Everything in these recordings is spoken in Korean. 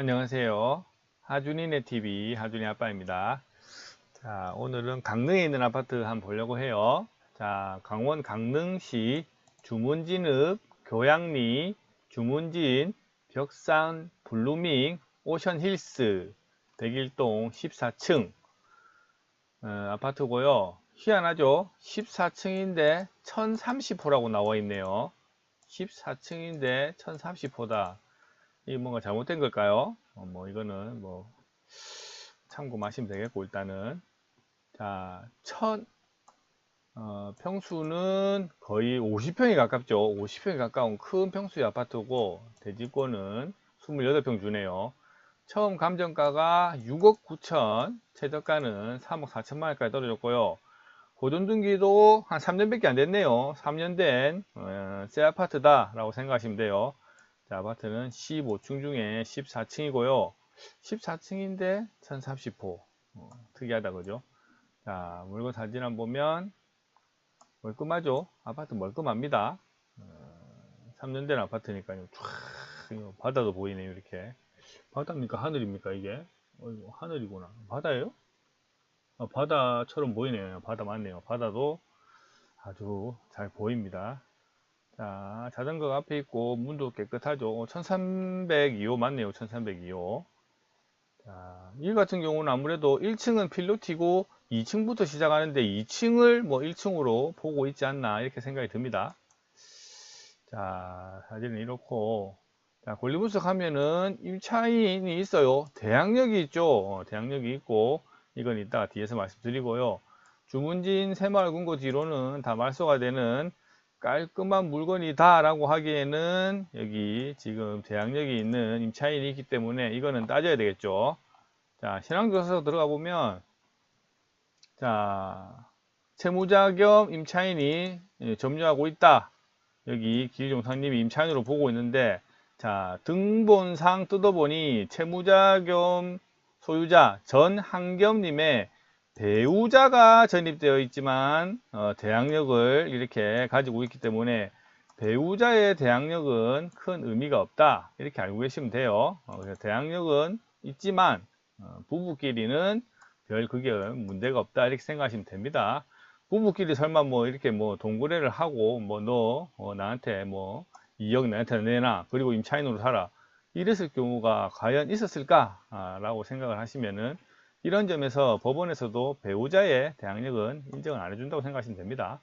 안녕하세요. 하준이네 TV 하준이 아빠입니다. 자, 오늘은 강릉에 있는 아파트 한번 보려고 해요. 자, 강원 강릉시 주문진읍 교양리 주문진 벽산 블루밍 오션힐스 101동 14층 어, 아파트고요. 희한하죠? 14층인데 1030호라고 나와 있네요. 14층인데 1030호다. 이 뭔가 잘못된 걸까요? 어, 뭐 이거는 뭐 참고하시면 되겠고 일단은 자, 천 어, 평수는 거의 50평에 가깝죠. 50평에 가까운 큰 평수의 아파트고 대지권은 28평 주네요. 처음 감정가가 6억 9천, 최저가는 3억 4천만 원까지 떨어졌고요. 고존등기도 한 3년밖에 안 됐네요. 3년 된 어, 새 아파트다 라고 생각하시면 돼요. 자, 아파트는 15층 중에 14층이고요. 14층인데 1030호. 어, 특이하다, 그죠? 자, 물건 사진 한번 보면 멀끔하죠? 아파트 멀끔합니다. 어, 3년 된 아파트니까요. 촤, 바다도 보이네요, 이렇게. 바다입니까? 하늘입니까, 이게? 어이구, 하늘이구나. 바다예요? 아, 바다처럼 보이네요. 바다 맞네요. 바다도 아주 잘 보입니다. 자, 자전거가 앞에 있고 문도 깨끗하죠. 1302호 맞네요. 1302호. 자, 이 같은 경우는 아무래도 1층은 필로티고 2층부터 시작하는데 2층을 뭐 1층으로 보고 있지 않나 이렇게 생각이 듭니다. 자, 사진은 이렇고 자, 권리 분석 하면은 임차인이 있어요. 대항력이 있죠. 어, 대항력이 있고 이건 이따가 뒤에서 말씀드리고요. 주문진 새마을 금고 뒤로는 다 말소가 되는 깔끔한 물건이다 라고 하기에는 여기 지금 대항력이 있는 임차인이 있기 때문에 이거는 따져야 되겠죠. 자 신앙조사 들어가 보면 자 채무자 겸 임차인이 예, 점유하고 있다. 여기 기일종사님이 임차인으로 보고 있는데 자 등본상 뜯어보니 채무자 겸 소유자 전한겸님의 배우자가 전입되어 있지만 어, 대항력을 이렇게 가지고 있기 때문에 배우자의 대항력은 큰 의미가 없다. 이렇게 알고 계시면 돼요. 어, 그래서 대항력은 있지만 어, 부부끼리는 별 그게 문제가 없다. 이렇게 생각하시면 됩니다. 부부끼리 설마 뭐 이렇게 뭐 동거래를 하고 뭐너 어, 나한테 뭐 2억 나한테 내놔. 그리고 임차인으로 살아. 이랬을 경우가 과연 있었을까 아, 라고 생각을 하시면은 이런 점에서 법원에서도 배우자의 대항력은 인정을 안 해준다고 생각하시면 됩니다.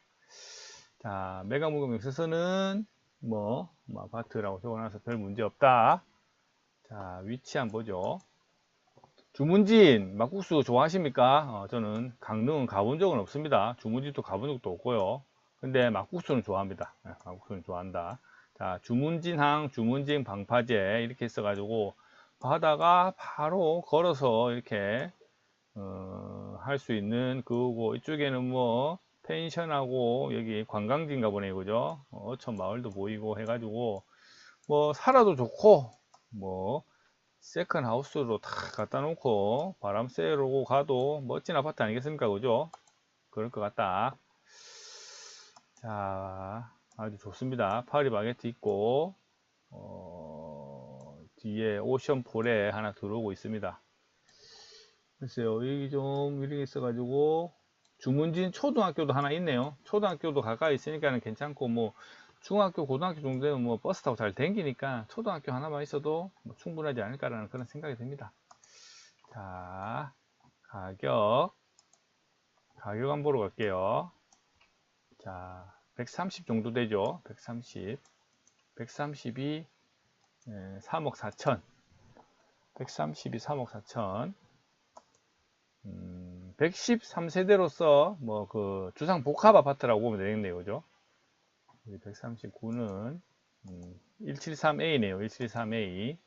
자, 매각무금에 있어서는 뭐, 뭐 아파트라고 적어놔서 별 문제 없다. 자, 위치 한번 보죠. 주문진 막국수 좋아하십니까? 어, 저는 강릉은 가본 적은 없습니다. 주문진도 가본 적도 없고요. 근데 막국수는 좋아합니다. 네, 막국수는 좋아한다. 자, 주문진항, 주문진 방파제 이렇게 있어가지고 바다가 바로 걸어서 이렇게 어, 할 수 있는 그거고 이쪽에는 뭐 펜션하고 여기 관광지인가 보네 그죠? 어, 어촌 마을도 보이고 해가지고 뭐 살아도 좋고 뭐 세컨 하우스로 다 갖다 놓고 바람 쐬러 가도 멋진 아파트 아니겠습니까 그죠? 그럴 것 같다. 자 아주 좋습니다. 파리 바게트 있고 어, 뒤에 오션폴에 하나 들어오고 있습니다 글쎄요 여기 좀 이렇게 있어 가지고 주문진 초등학교도 하나 있네요. 초등학교도 가까이 있으니까 괜찮고 뭐 중학교 고등학교 정도 되면 뭐 버스 타고 잘 댕기니까 초등학교 하나만 있어도 뭐 충분하지 않을까라는 그런 생각이 듭니다. 자 가격. 가격 한번 보러 갈게요. 자 130 정도 되죠? 130 130이 3억 4천. 130이 3억 4천 113세대로서 뭐 그 주상 복합 아파트라고 보면 되겠네요. 그죠? 139는 음, 173A네요. 173A.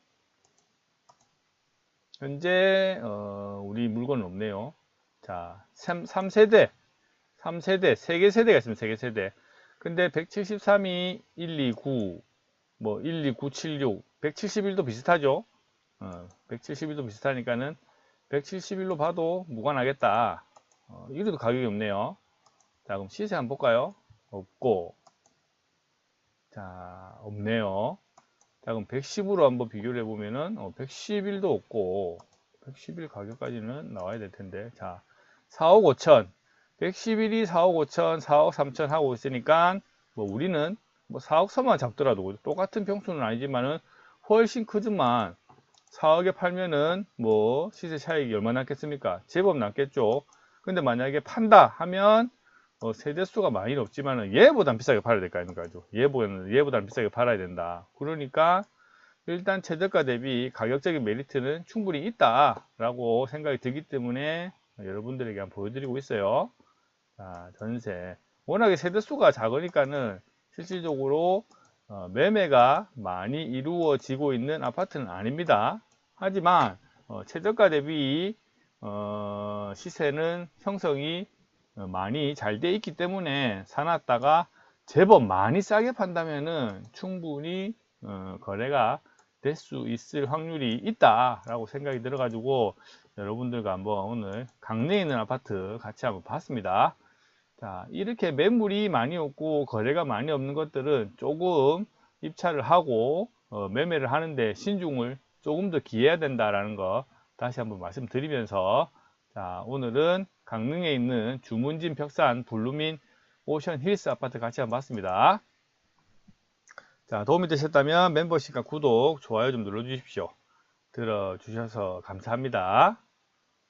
현재 어, 우리 물건은 없네요. 자, 3, 3세대. 3세대, 3개 세대가 있습니다. 3개 세대. 근데 173이 129, 뭐 12976, 171도 비슷하죠? 어, 171도 비슷하니까는 171로 봐도 무관하겠다. 어, 이래도 가격이 없네요. 자, 그럼 시세 한번 볼까요? 없고. 자, 없네요. 자, 그럼 110으로 한번 비교를 해보면은, 어, 111도 없고, 111 가격까지는 나와야 될 텐데, 자, 4억 5천, 111이 4억 5천, 4억 3천 하고 있으니까, 뭐, 우리는 뭐 4억 3만 잡더라도 똑같은 평수는 아니지만은 훨씬 크지만 4억에 팔면은 뭐 시세 차익이 얼마나 났겠습니까? 제법 났겠죠. 근데 만약에 판다 하면 어, 세대수가 많이 없지만은 얘보단 비싸게 팔아야 될 거 아닙니까? 얘보다는 얘보단 비싸게 팔아야 된다. 그러니까 일단 최저가 대비 가격적인 메리트는 충분히 있다라고 생각이 들기 때문에 여러분들에게 한번 보여드리고 있어요. 자, 전세. 워낙에 세대수가 작으니까는 실질적으로 어, 매매가 많이 이루어지고 있는 아파트는 아닙니다. 하지만 어, 최저가 대비 어, 시세는 형성이 어, 많이 잘 돼 있기 때문에 사놨다가 제법 많이 싸게 판다면은 충분히 어, 거래가 될 수 있을 확률이 있다라고 생각이 들어가지고 여러분들과 한번 오늘 강릉에 있는 아파트 같이 한번 봤습니다. 자, 이렇게 매물이 많이 없고 거래가 많이 없는 것들은 조금 입찰을 하고 어, 매매를 하는데 신중을 조금 더 기해야 된다라는 거 다시 한번 말씀드리면서 자, 오늘은 강릉에 있는 주문진 벽산 블루민 오션 힐스 아파트 같이 한번 봤습니다. 자, 도움이 되셨다면 멤버십과 구독, 좋아요 좀 눌러주십시오. 들어주셔서 감사합니다.